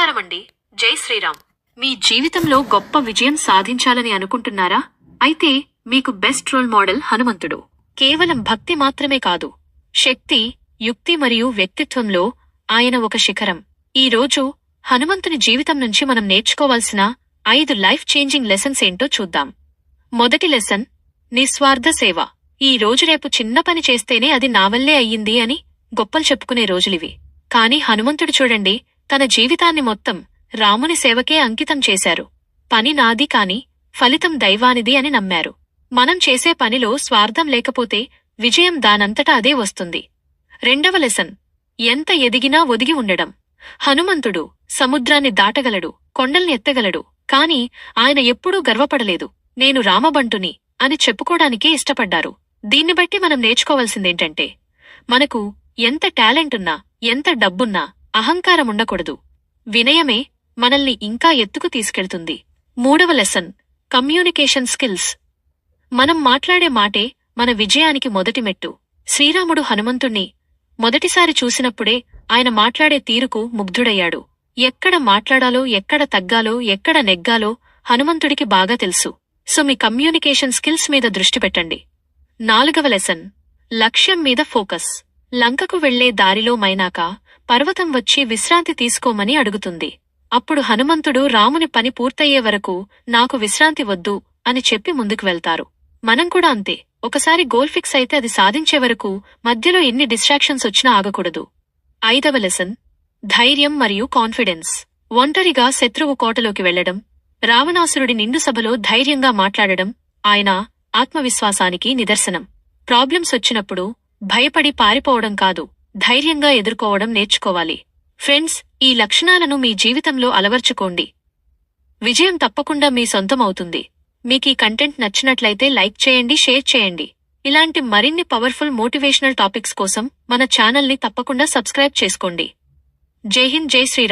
నమస్కారమండి. జై శ్రీరామ్. మీ జీవితంలో గొప్ప విజయం సాధించాలని అనుకుంటున్నారా? అయితే మీకు బెస్ట్ రోల్ మోడల్ హనుమంతుడు. కేవలం భక్తి మాత్రమే కాదు శక్తి యుక్తి మరియు వ్యక్తిత్వంలో ఆయన ఒక శిఖరం. ఈ రోజు హనుమంతుని జీవితం నుంచి మనం నేర్చుకోవాల్సిన ఐదు లైఫ్ చేంజింగ్ లెసన్స్ ఏంటో చూద్దాం. మొదటి లెసన్ నిస్వార్థ సేవ. ఈ రోజు రేపు చిన్న పని చేస్తేనే అది నా వల్లే అయ్యింది అని గొప్పలు చెప్పుకునే రోజులివి. కాని హనుమంతుడు చూడండి తన జీవితాన్ని మొత్తం రాముని సేవకే అంకితం చేశారు. పని నాది కాని ఫలితం దైవానిది అని నమ్మారు. మనం చేసే పనిలో స్వార్థం లేకపోతే విజయం దానంతటా అదే వస్తుంది. రెండవ లెసన్. ఎంత ఎదిగినా ఒదిగి ఉండడం. హనుమంతుడు సముద్రాన్ని దాటగలడు కొండల్ని ఎత్తగలడు కాని ఆయన ఎప్పుడూ గర్వపడలేదు. నేను రామబంటుని అని చెప్పుకోడానికే ఇష్టపడ్డారు. దీన్ని బట్టి మనం నేర్చుకోవాల్సిందేంటంటే మనకు ఎంత టాలెంటున్నా ఎంత డబ్బున్నా అహంకారం ఉండకూడదు. వినయమే మనల్ని ఇంకా ఎత్తుకు తీసుకెళ్తుంది. మూడవ లెసన్ కమ్యూనికేషన్ స్కిల్స్ మనం మాట్లాడే మాటే మన విజయానికి మొదటి మెట్టు. శ్రీరాముడు హనుమంతుణ్ణి మొదటిసారి చూసినప్పుడే ఆయన మాట్లాడే తీరుకు ముగ్ధుడయ్యాడు. ఎక్కడ మాట్లాడాలో ఎక్కడ తగ్గాలో ఎక్కడ నెగ్గాలో హనుమంతుడికి బాగా తెలుసు. సో మీ కమ్యూనికేషన్ స్కిల్స్ మీద దృష్టి పెట్టండి. నాలుగవ లెసన్ లక్ష్యం మీద ఫోకస్ లంకకు వెళ్ళే దారిలో మైనాక పర్వతం వచ్చి విశ్రాంతి తీసుకోమని అడుగుతుంది. అప్పుడు హనుమంతుడు రాముని పని పూర్తయ్యే వరకు నాకు విశ్రాంతి వద్దు అని చెప్పి ముందుకు వెళ్తారు. మనం కూడా అంతే. ఒకసారి గోల్ ఫిక్స్ అయితే అది సాధించే వరకు మధ్యలో ఎన్ని డిస్ట్రాక్షన్స్ వచ్చినా ఆగకూడదు. ఐదవ లెసన్. ధైర్యం మరియు కాన్ఫిడెన్స్. ఒంటరిగా శత్రువు కోటలోకి వెళ్ళడం రావణాసురుడి నిండు సభలో ధైర్యంగా మాట్లాడడం ఆయన ఆత్మవిశ్వాసానికి నిదర్శనం. ప్రాబ్లమ్స్ వచ్చినప్పుడు భయపడి పారిపోవడం కాదు. ధైర్యంగా ఎదుర్కోవడం నేర్చుకోవాలి. ఫ్రెండ్స్ ఈ లక్షణాలను మీ జీవితంలో అలవర్చుకోండి. విజయం తప్పకుండా మీ సొంతం అవుతుంది మీకీ కంటెంట్ నచ్చినట్లయితే లైక్ చేయండి షేర్ చేయండి. ఇలాంటి మరిన్ని పవర్ఫుల్ మోటివేషనల్ టాపిక్స్ కోసం మన ఛానల్ని తప్పకుండా సబ్స్క్రైబ్ చేసుకోండి. జై హింద్ జై శ్రీరామ్.